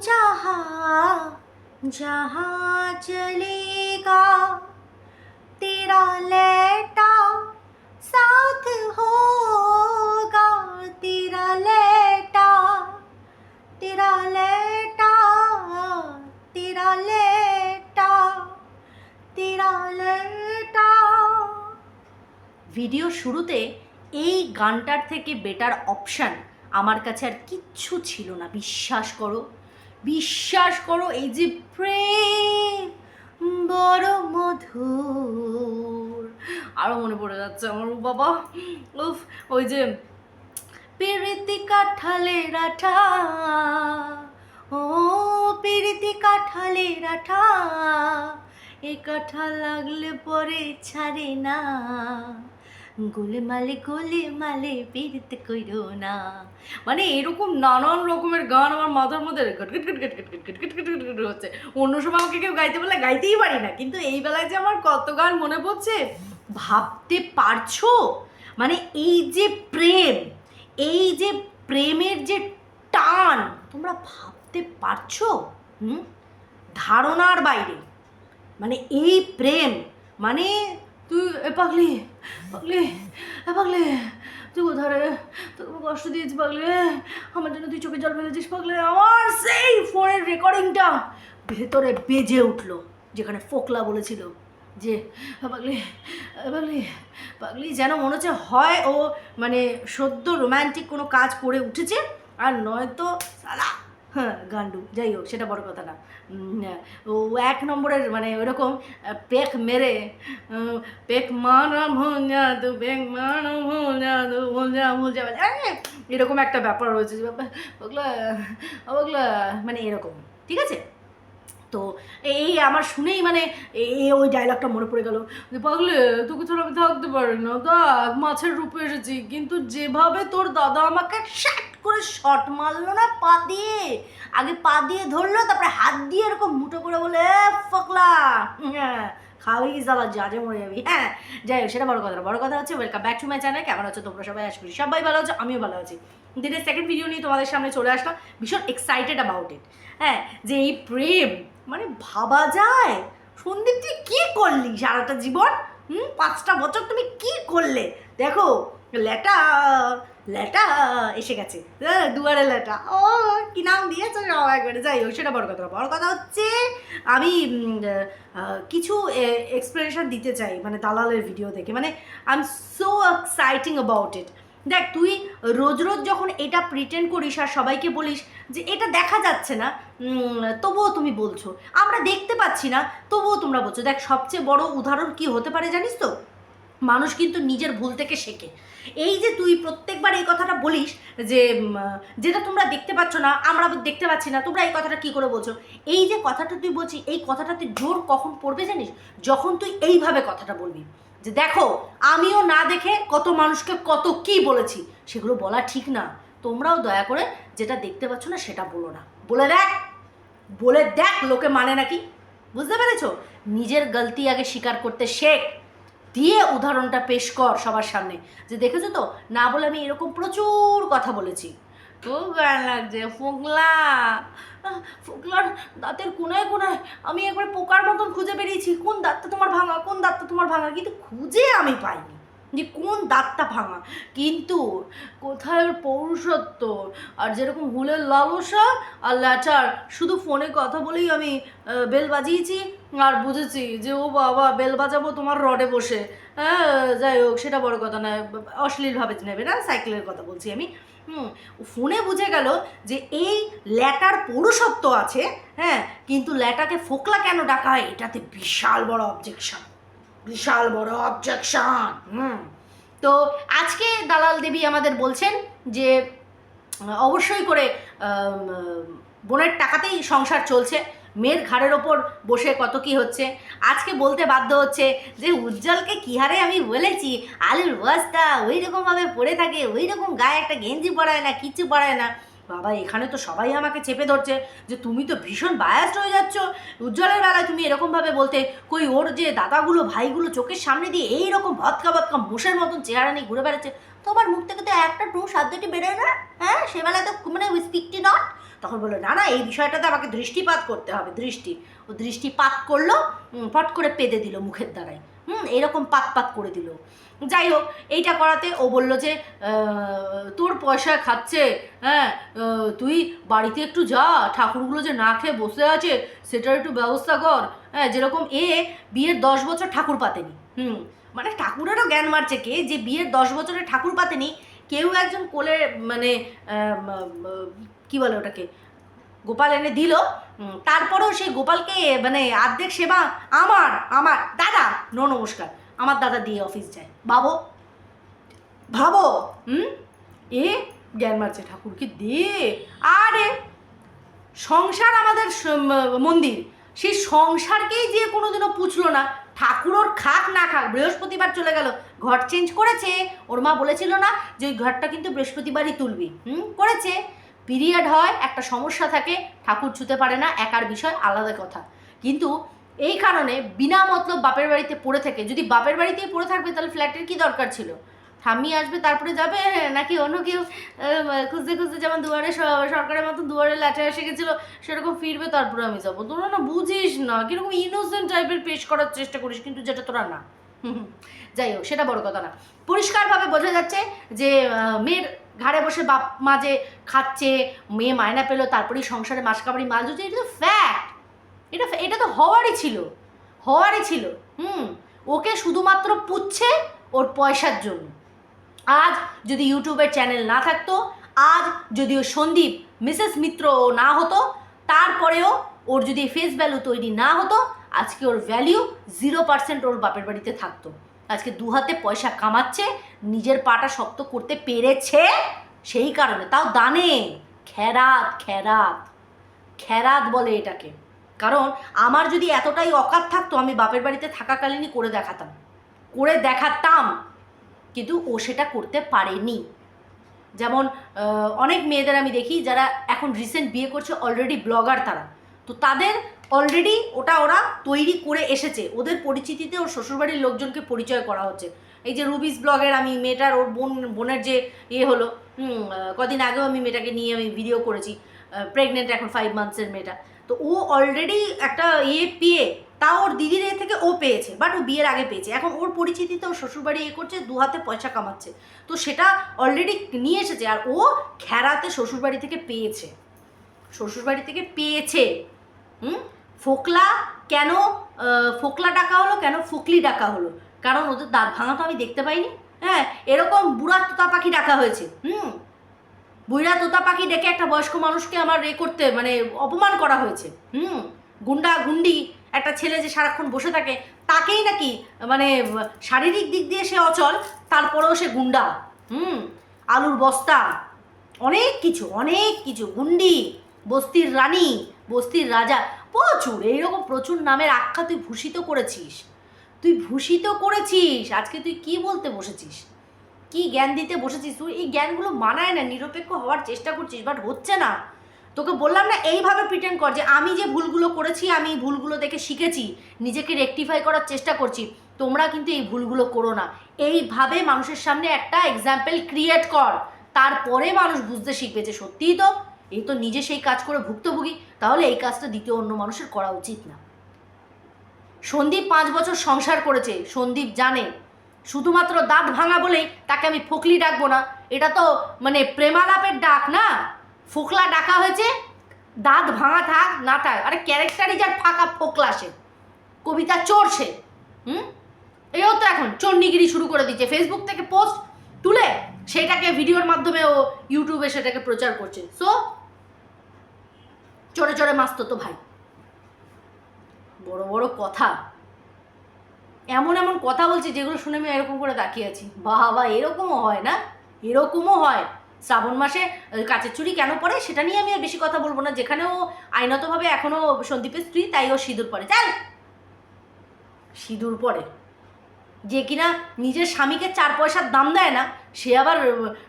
जहाँ जहाँ चलेगा तेरा लेटा साथ होगा तेरा लेटा तेरा लेटा तेरा लेटा तेरा लेटा ভিডিও শুরুতে এই গানটার থেকে বেটার অপশান আমার কাছে আর কিচ্ছু ছিল না বিশ্বাস করো বিশ্বাস করো, এই যে প্রেম বড় মধুর। আরও মনে পড়ে যাচ্ছে আমার বাবা। উফ, ওই যে পিরিতি কাঠালে রাঠা ও, পিরিতি কাঠালের আঠা। এ কাঠা লাগলে পরে ছাড়ে না। গোলেমালে গোলেমালে বেরিতে কইরো না। মানে এরকম নানান রকমের গান আমার মাথার মধ্যে হচ্ছে। অন্য সময় আমাকে কেউ গাইতে বলে গাইতেই পারি না। কিন্তু এই বেলায় যে আমার কত গান মনে পড়ছে, ভাবতে পারছ? মানে এই যে প্রেম, এই যে প্রেমের যে টান, তোমরা ভাবতে পারছ? হুম? ধারণার বাইরে। মানে এই প্রেম মানে তুই, এ পাগলি পাগলি, এ পাগলি, তুই কোথায় রে? তোকে কষ্ট দিয়েছি পাগলি আমার জন্য তুই চোখে জল ফেলেছিস পাগলি। আমার সেই ফোনের রেকর্ডিংটা ভেতরে বেজে উঠল, যেখানে ফোকলা বলেছিল যে পাগলি পাগলি পাগলি যেন মনে হচ্ছে হয় ও মানে সদ্য রোম্যান্টিক কোনো কাজ করে উঠেছে, আর নয়তো সালা হ্যাঁ গান্ডু যাই হোক সেটা বড় কথা না। ও এক নম্বরের মানে ওরকম পেক মেরে পেক মানা ভুঞ্জা দু পেক মানা ভুঞ্জা দু মানে এই, এরকম একটা ব্যাপার রয়েছে ওগুলো ওগুলো মানে এরকম ঠিক আছে? তো এই আমার শুনেই মানে এই ওই ডায়লগটা মনে পড়ে গেল যে পাগলে তোকে ছাড়া আমি থাকতে পারি না। দেখ মাছের রূপে এসেছি কিন্তু যেভাবে তোর দাদা আমাকে করে শট মারলো না পা দিয়ে। আগে পা দিয়ে ধরলো, তারপরে হাত দিয়ে এরকম মুঠো করে বলে ফকলা! হ্যাঁ খাওয়াই জ্বালা যে মরে যাবি। হ্যাঁ যাই হোক, সেটা বড় কথা। বড় কথা হচ্ছে welcome back to my channel কেমন আছো তোমরা সবাই? আশা করি সবাই ভালো আছো, আমিও ভালো আছি। দিনের সেকেন্ড ভিডিও নিয়ে তোমাদের সামনে চলে আসলাম। ভীষণ এক্সাইটেড অ্যাবাউট ইট হ্যাঁ যে এই প্রেম মানে ভাবা যায়। সন্দীপ, তুই কী করলি সারাটা জীবন? হুম, পাঁচটা বছর তুমি কি করলে? দেখো লেটা লেটা এসে গেছে। দুয়ারে লেটা। ও, কি নাম দিয়েছে? সব একবারে, যাই হোক, সেটা বড় কথা। বড় কথা হচ্ছে, আমি কিছু এক্সপ্লেনেশন দিতে চাই মানে দালালের ভিডিও দেখে। মানে I am so exciting about it দেখ, তুই রোজ রোজ যখন এটা প্রিটেন্ড করিস আর সবাইকে বলিস যে এটা দেখা যাচ্ছে না তবুও তুমি বলছো। আমরা দেখতে পাচ্ছি না, তবুও তোমরা বলছো। দেখ, সবচেয়ে বড় উদাহরণ কি হতে পারে জানিস তো? মানুষ কিন্তু নিজের ভুল থেকে শেখে। এই যে তুই প্রত্যেকবার এই কথাটা বলিস যে যেটা তোমরা দেখতে পাচ্ছ না, আমরা দেখতে পাচ্ছি না, তোমরা এই কথাটা কি করে বলছো? এই যে কথাটা তুই বলছিস এই কথাটাতে জোর কখন পড়বে জানিস? যখন তুই এইভাবে কথাটা বলবি। যে দেখো, আমিও না দেখে কত মানুষকে কত কি বলেছি, সেগুলো বলা ঠিক না। তোমরাও দয়া করে যেটা দেখতে পাচ্ছ না, সেটা বলো না। বলে দেখ বলে দেখ লোকে মানে নাকি। বুঝতে পেরেছ? নিজের গলতি আগে স্বীকার করতে শেখ। দিয়ে উদাহরণটা পেশ কর সবার সামনে। যে দেখেছ তো? না বলে আমি এরকম প্রচুর কথা বলেছি। খুব গান লাগছে, ফোকলা। ফোকলার দাঁতের কোনায় কোনায় আমি একবার পোকার মতন খুঁজে বেরিয়েছি। কোন দাঁতটা তোমার ভাঙা, কোন দাঁতটা তোমার ভাঙা? কিন্তু খুঁজে আমি পাইনি যে কোন দাঁতটা ভাঙা। কিন্তু কোথায় ওর পৌরুষত্ব? আর যেরকম হুলের লালসা আর ল্যাটার শুধু ফোনে কথা বলেই আমি বেল বাজিয়েছি। আর বুঝেছি যে, ও বাবা, বেল বাজাবো তোমার রডে বসে। হ্যাঁ যাই হোক, সেটা বড় কথা না অশ্লীলভাবে নেবে না, সাইকেলের কথা বলছি আমি। হুম ফোনে বুঝে গেল যে, এই ল্যাটার পৌরসত্ব আছে হ্যাঁ কিন্তু ল্যাটাকে ফোকলা কেন ডাকা হয়? এটাতে বিশাল বড় অবজেকশন বিশাল বড় অবজেকশন হুম, তো আজকে দালাল দেবী আমাদের বলছেন যে, অবশ্যই করে বোনের টাকাতেই সংসার চলছে। মেয়ের ঘাড়ের ওপর বসে কত কি হচ্ছে? আজকে বলতে বাধ্য হচ্ছে যে উজ্জ্বলকে কী হারে আমি বলেছি? আলুর বস্তা ওই রকমভাবে পড়ে থাকে ওই রকম গায়ে একটা গেঞ্জি পরায় না, কিচ্ছু পরায় না। বাবা, এখানে তো সবাই আমাকে চেপে ধরছে যে তুমি তো ভীষণ বায়াস্ট হয়ে যাচ্ছ। উজ্জ্বলের বেলায় তুমি এরকমভাবে বলতে, কই, ওর যে দাদাগুলো, ভাইগুলো চোখের সামনে দিয়ে এই রকম ভৎকা ভৎকা মোষের মতন চেহারা নিয়ে ঘুরে বেড়াচ্ছে, তোমার মুখ থেকে তো একটা টু শব্দটি বেরোয় না? হ্যাঁ সেবেলায় তো মানে স্পিকটি নট তখন বলল, না না, এই বিষয়টাতে আমাকে দৃষ্টিপাত করতে হবে, দৃষ্টি। ও দৃষ্টিপাত করল ফট করে পেদে দিল মুখের দ্বারাই হুম, এরকম পাত পাত করে দিল। যাই হোক, এইটা করাতে ও বলল যে তোর পয়সা খাচ্ছে হ্যাঁ তুই বাড়িতে একটু যা, ঠাকুরগুলো যে না খেয়ে বসে আছে, সেটার একটু ব্যবস্থা কর। হ্যাঁ যেরকম এ বিয়ের দশ বছর ঠাকুর পাতেনি। হুম মানে ঠাকুরেরও জ্ঞান মারছে কে যে বিয়ের দশ বছরে ঠাকুর পাতেনি, কেউ একজন কোলে মানে কি বলে ওটাকে? গোপাল এনে দিল তারপরেও সেই গোপালকে মানে অর্ধেক সেবা আমার আমার, দাদা। নো, নমস্কার, আমার দাদা দিয়ে অফিস যায়। ভাবো। ভাবো, হুম? এ জ্ঞান মারছে ঠাকুরকে, দে। আরে, সংসার আমাদের মন্দির। সেই সংসারকেই যে কোনোদিনও পুছলো না। ঠাকুর ওর খাক না খাক, বৃহস্পতিবার চলে গেল। ঘর চেঞ্জ করেছে। ওর মা বলেছিল না যে ওই ঘরটা কিন্তু বৃহস্পতিবারই তুলবি। হুম? করেছে। পিরিয়ড হয়, একটা সমস্যা থাকে, ঠাকুর ছুতে পারে না, একার বিষয় আলাদা কথা। কিন্তু এই কারণে বিনা মতলব বাপের বাড়িতে পড়ে থাকে, যদি বাপের বাড়িতেই পড়ে থাকবে, তাহলে ফ্ল্যাটের কি দরকার ছিল? ঠাম্মি আসবে, তারপরে যাবে? নাকি অন্য কেউ খুঁজতে খুঁজতে যেমন দুয়ারে সরকারের মতন দুয়ারে ল্যাটে এসে গেছিল, সেরকম ফিরবে, তারপরে আমি যাব। তোরা না বুঝিস না, কীরকম ইনোসেন্ট টাইপের পেশ করার চেষ্টা করিস, কিন্তু যেটা তোরা না। যাই হোক, সেটা বড় কথা না। পরিষ্কারভাবে বোঝা যাচ্ছে যে মেয়ের ঘাড়ে বসে বাপ মা যে খাচ্ছে, মেয়ে মায়না পেল, তারপরেই সংসারে মাস কাবাড়ি মাল জুটে এটা তো ফ্যাক্ট এটা এটা তো হওয়ারই ছিল হওয়ারই ছিল। হুম, ওকে শুধুমাত্র পুচ্ছে ওর পয়সার জন্য। আজ যদি ইউটিউবের চ্যানেল না থাকতো, আজ যদি ও সন্দীপ, মিসেস মিত্র না হতো, তারপরেও ওর যদি ফেস ভ্যালু তৈরি না হতো, আজকে ওর ভ্যালিউ জিরো পার্সেন্ট ওর বাপের বাড়িতে থাকতো। আজকে দু হাতে পয়সা কামাচ্ছে, নিজের পাটা শক্ত করতে পেরেছে সেই কারণে। তাও দানে। খেরাত খেরাত। খেরাত বলে এটাকে। কারণ আমার যদি এতটাই অকাত থাকতো, আমি বাপের বাড়িতে থাকাকালীনই করে দেখাতাম। করে দেখাতাম। কিন্তু ও সেটা করতে পারেনি। যেমন অনেক মেয়েদের আমি দেখি যারা এখন রিসেন্ট বিয়ে করছে অলরেডি ব্লগার তারা। তো তাদের অলরেডি ওটা ওরা তৈরি করে এসেছে। ওদের পরিচিতিতে ওর শ্বশুরবাড়ির লোকজনকে পরিচয় করা হচ্ছে। এই যে রুবিস ব্লগের আমি মেয়েটার, ওর বোন, বোনের যে ইয়ে হলো কদিন আগেও আমি মেয়েটাকে নিয়ে আমি ভিডিও করেছি প্রেগনেন্ট এখন ফাইভ মান্থসের মেয়েটা। তো ও অলরেডি একটা ইয়ে পেয়ে তা ওর দিদির এ থেকে ও পেয়েছে বাট ও বিয়ের আগে পেয়েছে। এখন ওর পরিচিতিতে ওর শ্বশুরবাড়ি এ করছে, দু হাতে পয়সা কামাচ্ছে। তো সেটা অলরেডি নিয়ে এসেছে, আর ও খেরাতে শ্বশুরবাড়ি থেকে পেয়েছে। শ্বশুরবাড়ি থেকে পেয়েছে। হুম? ফোকলা কেন ফোকলা ডাকা হলো কেন, ফোকলি ডাকা হলো? কারণ ওদের দাঁত ভাঙা তো আমি দেখতে পাইনি। হ্যাঁ এরকম বুড়া তোতা পাখি ডাকা হয়েছে, হুম? বুড়া তোতা পাখি ডেকে একটা বয়স্ক মানুষকে আমার এ করতে মানে অপমান করা হয়েছে, হুম? গুন্ডা গুন্ডি, একটা ছেলে যে সারাক্ষণ বসে থাকে, তাকেই নাকি মানে শারীরিক দিক দিয়ে সে অচল, তারপরেও সে গুন্ডা, হুম? আলুর বস্তা, অনেক কিছু অনেক কিছু, গুন্ডি, বস্তির রানী, বস্তির রাজা প্রচুর, এইরকম প্রচুর নামের আখ্যা তুই ভূষিত করেছিস। তুই ভূষিত করেছিস, আজকে তুই কি বলতে বসেছিস? কি জ্ঞান দিতে বসেছিস? তুই এই জ্ঞানগুলো মানায় না, নিরপেক্ষ হওয়ার চেষ্টা করছিস বাট হচ্ছে না। তোকে বললাম না, এইভাবে প্রিটেন্ড কর যে আমি যে ভুলগুলো করেছি, আমি এই ভুলগুলো দেখে শিখেছি, নিজেকে রেকটিফাই করার চেষ্টা করছি, তোমরা কিন্তু এই ভুলগুলো করো না। এইভাবে মানুষের সামনে একটা এক্সাম্পল ক্রিয়েট কর, তারপরে মানুষ বুঝতে শিখবে যে সত্যিই তো এই তো নিজে সেই কাজ করে ভুক্তভোগী, তাহলে এই কাজটা দ্বিতীয় অন্য মানুষের করা উচিত না। সন্দীপ পাঁচ বছর সংসার করেছে, সন্দীপ জানে। শুধুমাত্র দাঁত ভাঙা বলেই তাকে আমি ফোকলি ডাকবো না, এটা তো মানে প্রেমালাপের ডাক না। ফোকলা ডাকা হয়েছে, দাঁত ভাঙা থাক, না থাক, আরে ক্যারেক্টারই যার ফাঁকা ফোকলা সে। কবিতা সে হুম? এও তো এখন চণ্ডীগিরি শুরু করে দিচ্ছে ফেসবুক থেকে পোস্ট তুলে সেটাকে ভিডিওর মাধ্যমে ও ইউটিউবে সেটাকে প্রচার করছে। সো চড়ে চড়ে মাস্ত তো ভাই। বড় বড় কথা। এমন এমন কথা বলছি যেগুলো শুনে আমি এরকম করে তাকিয়ে আছি। বাবা, এরকমও হয় না? এরকমও হয়। শ্রাবণ মাসে কাচের চুড়ি কেন পরে সেটা নিয়ে আমি আর বেশি কথা বলব না। যেখানেও আইনতভাবে এখনও সন্দীপের স্ত্রী, তাই ও সিঁদুর পরে। চাল সিঁদুর পরে। যে কিনা নিজের স্বামীকে চার পয়সার দাম দেয় না, সে আবার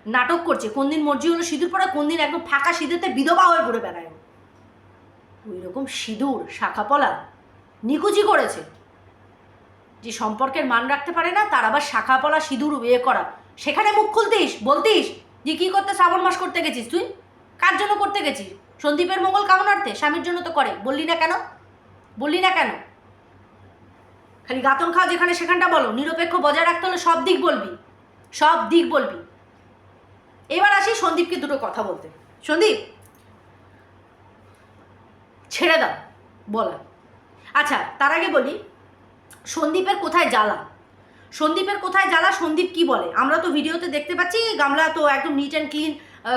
নাটক করছে। কোন দিন মর্জি হলো সিঁদুর পরে কোন দিন একদম ফাঁকা সিঁদুরতে বিধবা হয়ে ঘুরে বেড়ায় ও। ওই রকম সিঁদুর শাখাপলা নিকুচি করেছে। যে সম্পর্কের মান রাখতে পারে না, তার আবার শাখাপলা সিঁদুর বিয়ে করা। সেখানে মুখ খুলতিস, বলতিস যে কী করতে, শ্রাবণ মাস করতে গেছিস তুই? কার জন্য করতে গেছিস? সন্দীপের মঙ্গল কামনার্থে? স্বামীর জন্য তো করে। বললি না কেন? বললি না কেন? খালি গাতন খাও যেখানে সেখানটা বলো। নিরপেক্ষ বজায় রাখতে হলে সব দিক বলবি। সব দিক বলবি। এবার আসি সন্দীপকে দুটো কথা বলতে। সন্দীপ ছেড়ে দাও, বলা। আচ্ছা তার আগে বলি, সন্দীপের কোথায় জ্বালা? সন্দীপের কোথায় জ্বালা? সন্দীপ কি বলে? আমরা তো ভিডিওতে দেখতে পাচ্ছি, গামলা তো একদম নিট অ্যান্ড ক্লিন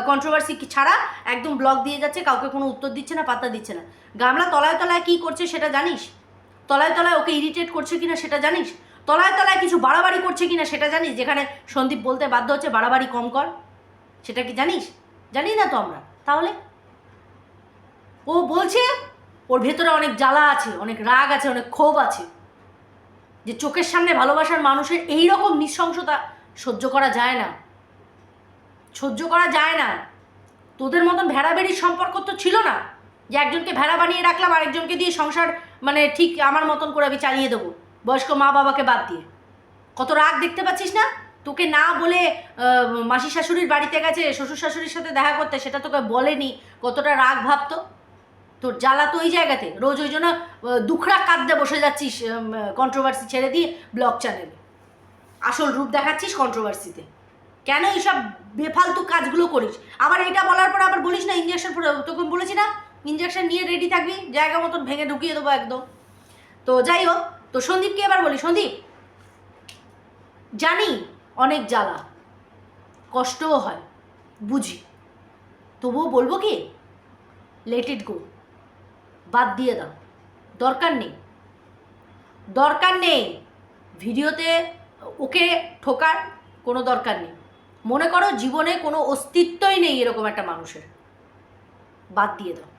কন্ট্রোভার্সি ছাড়া একদম ব্লক দিয়ে যাচ্ছে, কাউকে কোনো উত্তর দিচ্ছে না, পাত্তা দিচ্ছে না। গামলা তলায় তলায় কী করছে সেটা জানিস? তলায় তলায় ওকে ইরিটেট করছে কিনা সেটা জানিস? তলায় তলায় কিছু বাড়াবাড়ি করছে কিনা সেটা জানিস? যেখানে সন্দীপ বলতে বাধ্য হচ্ছে, বাড়াবাড়ি কম কর। সেটা কি জানিস? জানি না তো আমরা। তাহলে? ও বলছে, ওর ভেতরে অনেক জ্বালা আছে, অনেক রাগ আছে, অনেক ক্ষোভ আছে। যে চোখের সামনে ভালোবাসার মানুষের এই রকম নৃশংসতা সহ্য করা যায় না। সহ্য করা যায় না। তোদের মতন ভেড়া ভেড়াবেড়ির সম্পর্ক তো ছিল না। যে একজনকে ভেড়া বানিয়ে রাখলাম, আরেকজনকে দিয়ে সংসার মানে ঠিক আমার মতন করে আমি চালিয়ে দেবো, বয়স্ক মা বাবাকে বাদ দিয়ে। কত রাগ দেখতে পাচ্ছিস না? তোকে না বলে মাসি শাশুড়ির বাড়িতে গেছে শ্বশুর শাশুড়ির সাথে দেখা করতে, সেটা তোকে বলেনি। কতটা রাগ ভাবতো? তোর জ্বালা তো ওই জায়গাতে। রোজ ওই জন্য দুখড়া কাঁদতে বসে যাচ্ছিস কন্ট্রোভার্সি ছেড়ে দিয়ে ব্লগ চ্যানেলে আসল রূপ দেখাচ্ছিস কন্ট্রোভার্সিতে কেন এইসব বেফালতু কাজগুলো করিস? আবার এটা বলার পর আবার বলিস না ইঞ্জেকশন তোকে বলেছি না ইঞ্জেকশন নিয়ে রেডি থাকবি, জায়গা মতন ভেঙে ঢুকিয়ে দেবো একদম। তো যাই হোক, তো সন্দীপকে এবার বলি, সন্দীপ, জানি অনেক জ্বালা, কষ্টও হয়, বুঝি। তবুও বলব কি লেট ইট গো বাদ দিয়ে দাও। দরকার নেই। দরকার নেই। ভিডিওতে ওকে ঠোকার কোনো দরকার নেই। মনে করো জীবনে কোনো অস্তিত্বই নেই এরকম একটা মানুষের। বাদ দিয়ে দাও।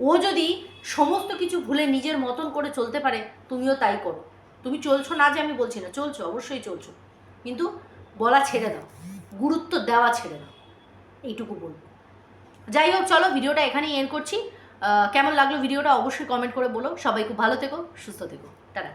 ও যদি সমস্ত কিছু ভুলে নিজের মতন করে চলতে পারে, তুমিও তাই করো। তুমি চলছো না যে আমি বলছি না, চলছো, অবশ্যই চলছো। কিন্তু বলা ছেড়ে দাও, গুরুত্ব দেওয়া ছেড়ে দাও। এইটুকু বলব। যাই হোক, চলো, ভিডিওটা এখানেই এন্ড করছি। কেমন লাগল ভিডিওটা অবশ্যই কমেন্ট করে বলো। সবাই খুব ভালো থেকো সুস্থ থেকো। টাটা।